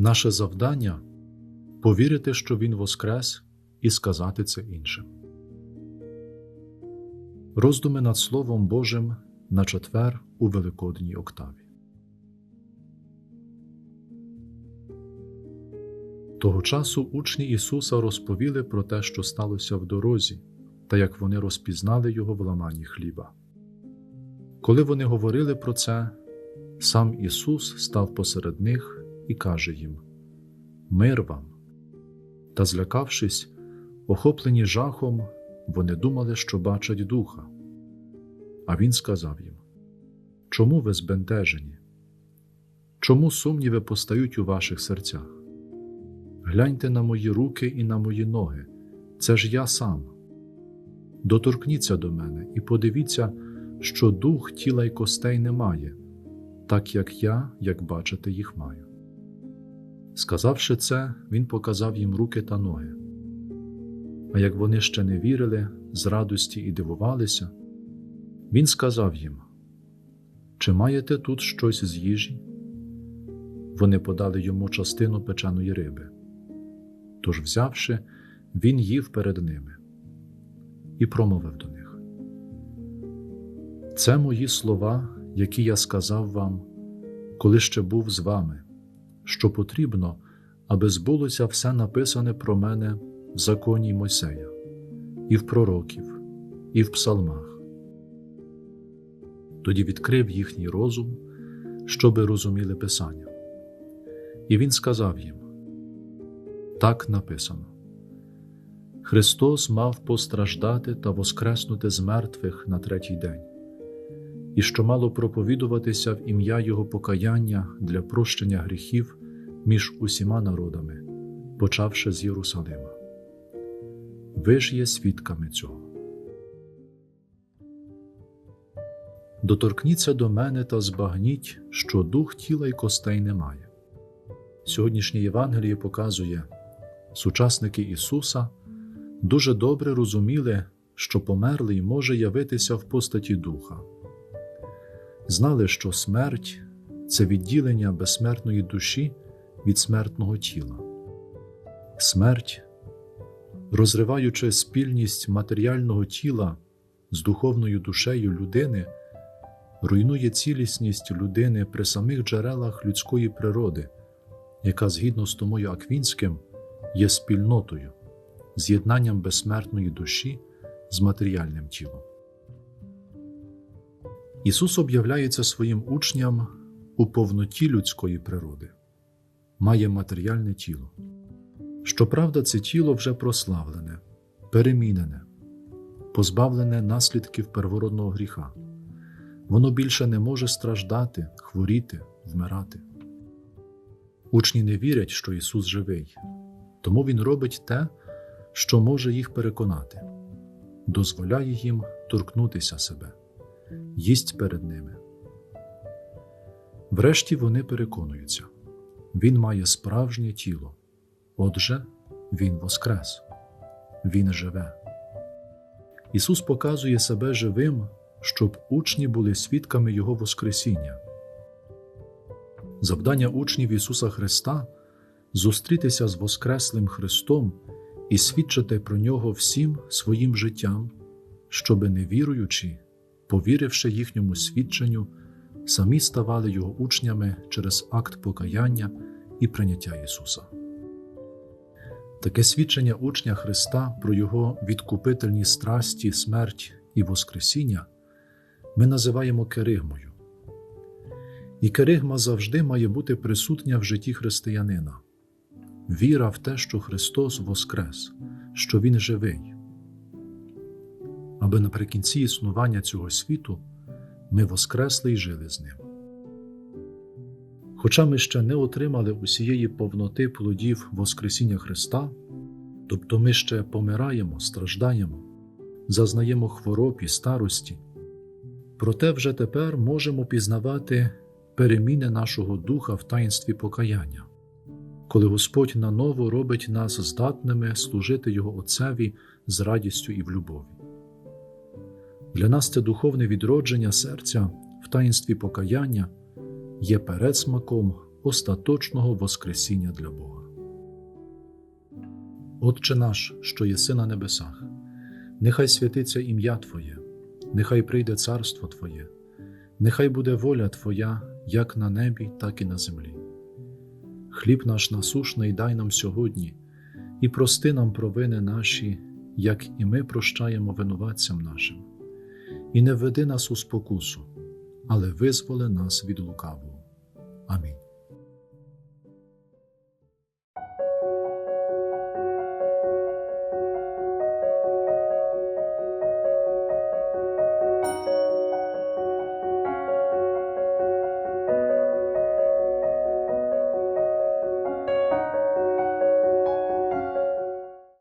Наше завдання повірити, що Він воскрес, і сказати це іншим. Роздуми над Словом Божим на четвер у Великодній октаві. Того часу учні Ісуса розповіли про те, що сталося в дорозі, та як вони розпізнали Його в ламанні хліба. Коли вони говорили про це, сам Ісус став посеред них і каже їм: Мир вам. Та, злякавшись, охоплені жахом, вони думали, що бачать духа. А він сказав їм: Чому ви збентежені? Чому сумніви постають у ваших серцях? Гляньте на мої руки і на мої ноги, це ж я сам. Доторкніться до мене і подивіться, що дух тіла й костей немає, так як я, як бачите, їх маю. Сказавши це, він показав їм руки та ноги. А як вони ще не вірили, з радості і дивувалися, він сказав їм: Чи маєте тут щось з їжі? Вони подали йому частину печеної риби. Тож, взявши, він їв перед ними і промовив до них: Це мої слова, які я сказав вам, коли ще був з вами, що потрібно, аби збулося все написане про мене в законі Мойсея, і в пророків, і в псалмах. Тоді відкрив їхній розум, щоби розуміли Писання. І він сказав їм: Так написано. Христос мав постраждати та воскреснути з мертвих на третій день, і що мало проповідуватися в ім'я Його покаяння для прощення гріхів між усіма народами, почавши з Єрусалима. Ви ж є свідками цього. Доторкніться до мене та збагніть, що дух тіла й костей немає. Сьогоднішнє Євангеліє показує, сучасники Ісуса дуже добре розуміли, що померлий може явитися в постаті духа. Знали, що смерть це відділення безсмертної душі від смертного тіла. Смерть, розриваючи спільність матеріального тіла з духовною душею людини, руйнує цілісність людини при самих джерелах людської природи, яка згідно з Томою Аквінським є спільнотою, з'єднанням безсмертної душі з матеріальним тілом. Ісус об'являється своїм учням у повноті людської природи, має матеріальне тіло. Щоправда, це тіло вже прославлене, перемінене, позбавлене наслідків первородного гріха. Воно більше не може страждати, хворіти, вмирати. Учні не вірять, що Ісус живий, тому Він робить те, що може їх переконати, дозволяє їм торкнутися себе, їсть перед ними. Врешті вони переконуються, Він має справжнє тіло, отже, Він воскрес, Він живе. Ісус показує себе живим, щоб учні були свідками Його Воскресіння. Завдання учнів Ісуса Христа зустрітися з Воскреслим Христом і свідчити про Нього всім своїм життям, щоби невіруючи, повіривши їхньому свідченню, самі ставали Його учнями через акт покаяння і прийняття Ісуса. Таке свідчення учня Христа про Його відкупительні страсті, смерть і Воскресіння ми називаємо керигмою. І керигма завжди має бути присутня в житті християнина віра в те, що Христос воскрес, що Він живий, аби наприкінці існування цього світу ми воскресли і жили з Ним. Хоча ми ще не отримали усієї повноти плодів Воскресіння Христа, тобто ми ще помираємо, страждаємо, зазнаємо хвороб і старості, проте вже тепер можемо пізнавати переміни нашого духа в таїнстві покаяння, коли Господь наново робить нас здатними служити Його Отцеві з радістю і в любові. Для нас це духовне відродження серця в таїнстві покаяння є передсмаком остаточного Воскресіння для Бога. Отче наш, що єси на небесах, нехай святиться ім'я Твоє, нехай прийде царство Твоє, нехай буде воля Твоя як на небі, так і на землі. Хліб наш насушний дай нам сьогодні, і прости нам провини наші, як і ми прощаємо винуватцям нашим, і не веди нас у спокусу, але визволи нас від лукавого.